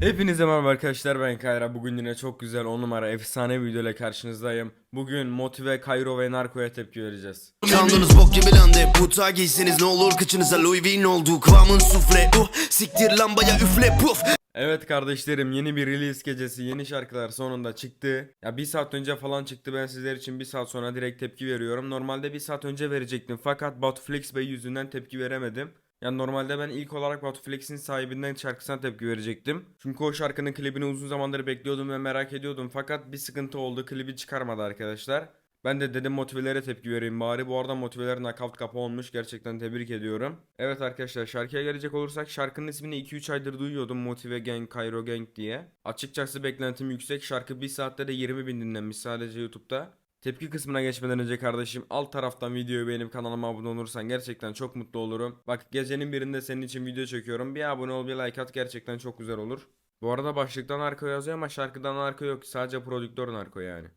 Hepinize merhaba arkadaşlar ben Kayra. Bugün yine çok güzel 10 numara efsane bir video ile karşınızdayım. Bugün Motive, Kayro ve Narko'ya tepki vereceğiz. Sandınız bok gibi landı Buta giyseniz ne olur kıçınıza Louis Vuitton oldu Kıvamın sufle. Uh, Siktir lambaya üfle puf. Evet kardeşlerim yeni bir release gecesi yeni şarkılar sonunda çıktı. Ya bir saat önce falan çıktı ben sizler için bir saat sonra direkt tepki veriyorum. Normalde bir saat önce verecektim fakat Batuflex Bey yüzünden tepki veremedim yani normalde ben ilk olarak Batuflex'in sahibinden şarkısına tepki verecektim. Çünkü o şarkının klibini uzun zamandır bekliyordum ve merak ediyordum. Fakat bir sıkıntı oldu. Klibi çıkarmadı arkadaşlar. Ben de dedim motivelere tepki vereyim bari. Bu arada motiveler knockout kapı olmuş. Gerçekten tebrik ediyorum. Evet arkadaşlar şarkıya gelecek olursak şarkının ismini 2-3 aydır duyuyordum. Motive Gang, Cairo Gang diye. Açıkçası beklentim yüksek. Şarkı bir saatte de 20 bin dinlenmiş sadece YouTube'da. Tepki kısmına geçmeden önce kardeşim alt taraftan videoyu beğenip kanalıma abone olursan gerçekten çok mutlu olurum. Bak gecenin birinde senin için video çekiyorum. Bir abone ol bir like at gerçekten çok güzel olur. Bu arada başlıktan arka yazıyor ama şarkıdan arka yok. Sadece prodüktör narko yani.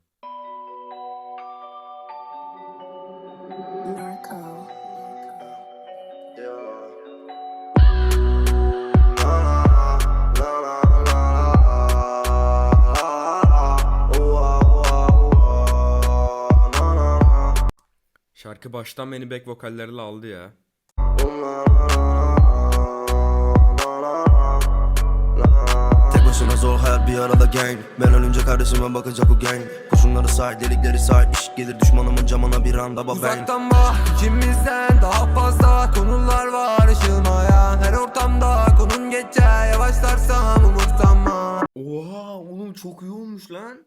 Şarkı baştan beni back vokallerle aldı ya. Tek başına zor hayat bir arada gang. Ben ölünce kardeşime bakacak o gang. Kurşunları say delikleri say iş gelir düşmanımın camına bir anda baba bang Uzaktan bak içimizden daha fazla konular var. Işılmayan Her ortamda konun geçer. Yavaşlarsam umursama Oha oğlum çok iyi olmuş lan.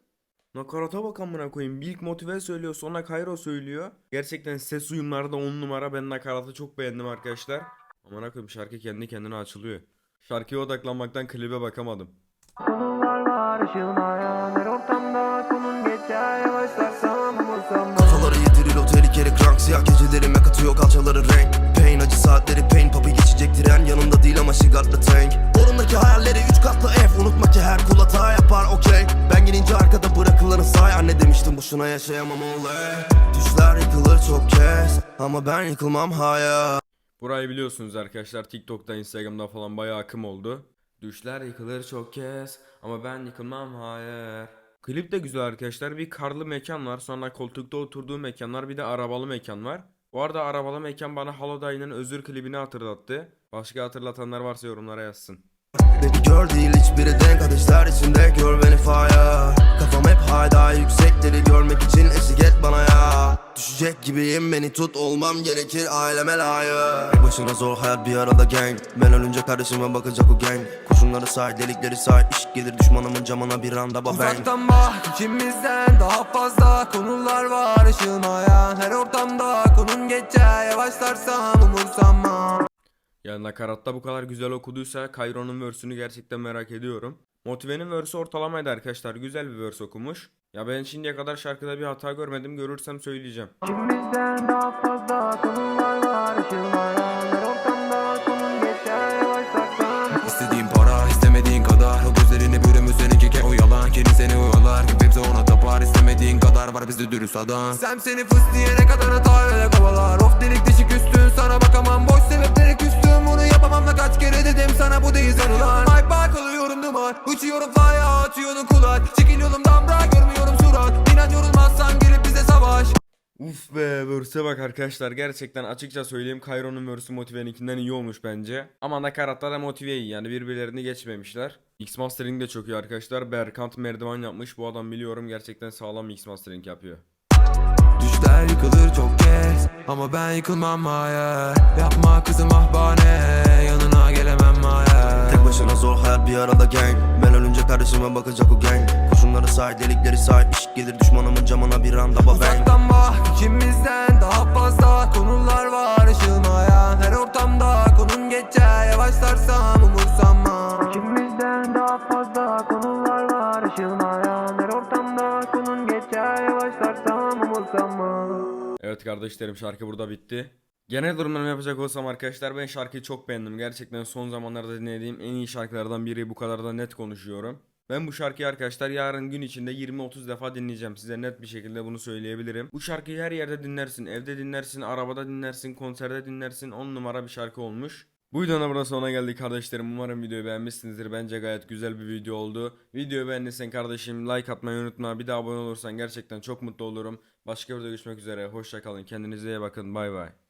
Nakarata bak amına koyayım. İlk motive söylüyor sonra Cairo söylüyor. Gerçekten ses uyumları da 10 numara. Ben nakaratı çok beğendim arkadaşlar. Amına koyayım şarkı kendi kendine açılıyor. Şarkıya odaklanmaktan klibe bakamadım. Kafaları yediril o tehlikeli krank Siyah gecelerime katıyor kalçaları renk Pain acı saatleri pain Papi geçecek tren yanında değil ama şigatlı tank Borundaki hayalleri üç katlı ev Unutma ki her kul hata yapar okey Ben gelince arkada demiştim boşuna yaşayamam olay Düşler yıkılır çok kez Ama ben yıkılmam hayır Burayı biliyorsunuz arkadaşlar. TikTok'ta, Instagram'da falan bayağı akım oldu. Düşler yıkılır çok kez ama ben yıkılmam hayır. Klip de güzel arkadaşlar. Bir karlı mekan var. Sonra koltukta oturduğu mekanlar. Bir de arabalı mekan var. Bu arada arabalı mekan bana Holoday'ın özür klibini hatırlattı. Başka hatırlatanlar varsa yorumlara yazsın. Baby gör değil hiçbiri denk ateşler içinde gör beni fire Kafam hep gibiyim beni tut olmam gerekir aileme layık. Başına zor hayat bir arada gang. Ben ölünce kardeşime bakacak o gang. Kurşunları say delikleri say iş gelir düşmanımın camına bir anda baba bang Uzaktan bak içimizden daha fazla konular var ışılmayan Her ortamda konun geçer yavaşlarsam umursama Ya nakaratta bu kadar güzel okuduysa Kairo'nun verse'ünü gerçekten merak ediyorum. Motive'nin verse'ü ortalamaydı arkadaşlar. Güzel bir verse okumuş. Ya ben şimdiye kadar şarkıda bir hata görmedim. Görürsem söyleyeceğim. Daha fazla var? Ortamda geçer. İstediğin para istemediğin kadar. O gözlerini bürümüş seninki ke o yalan Kendi seni oyalar. Hepsi ona tapar. İstemediğin kadar var bizde dürüst adam. Sen seni fıs diyene kadar hata öyle kovalar verse'e bak arkadaşlar. Gerçekten açıkça söyleyeyim. Kairo'nun verse'ü Motive'ninkinden iyi olmuş bence. Ama nakaratta da Motive iyi. Yani birbirlerini geçmemişler. X Mastering de çok iyi arkadaşlar. Berkant merdiven yapmış. Bu adam biliyorum gerçekten sağlam X Mastering yapıyor. Düşler yıkılır çok kez Ama ben yıkılmam hayır Yapma kızım ah Yanına gelemem başına zor hayat bir arada gang. Ben ölünce kardeşime bakacak o gang. Kurşunları say delikleri say. İş gelir düşmanımın camına bir anda baba bang. Uzaktan bak içimizden daha fazla konular var. Işılmayan Her ortamda konun geçer. Yavaşlarsam umursama İçimizden daha fazla konular var. Işılmayan Her ortamda konun geçer. Yavaşlarsam umursama Evet kardeşlerim şarkı burada bitti. Genel durumlarımı yapacak olsam arkadaşlar ben şarkıyı çok beğendim. Gerçekten son zamanlarda dinlediğim en iyi şarkılardan biri bu kadar da net konuşuyorum. Ben bu şarkıyı arkadaşlar yarın gün içinde 20-30 defa dinleyeceğim. Size net bir şekilde bunu söyleyebilirim. Bu şarkıyı her yerde dinlersin. Evde dinlersin, arabada dinlersin, konserde dinlersin. 10 numara bir şarkı olmuş. Bu videonun da burada sonuna geldik kardeşlerim. Umarım videoyu beğenmişsinizdir. Bence gayet güzel bir video oldu. Videoyu beğendiysen kardeşim like atmayı unutma. Bir de abone olursan gerçekten çok mutlu olurum. Başka bir videoda görüşmek üzere. Hoşça kalın. Kendinize iyi bakın. Bay bay.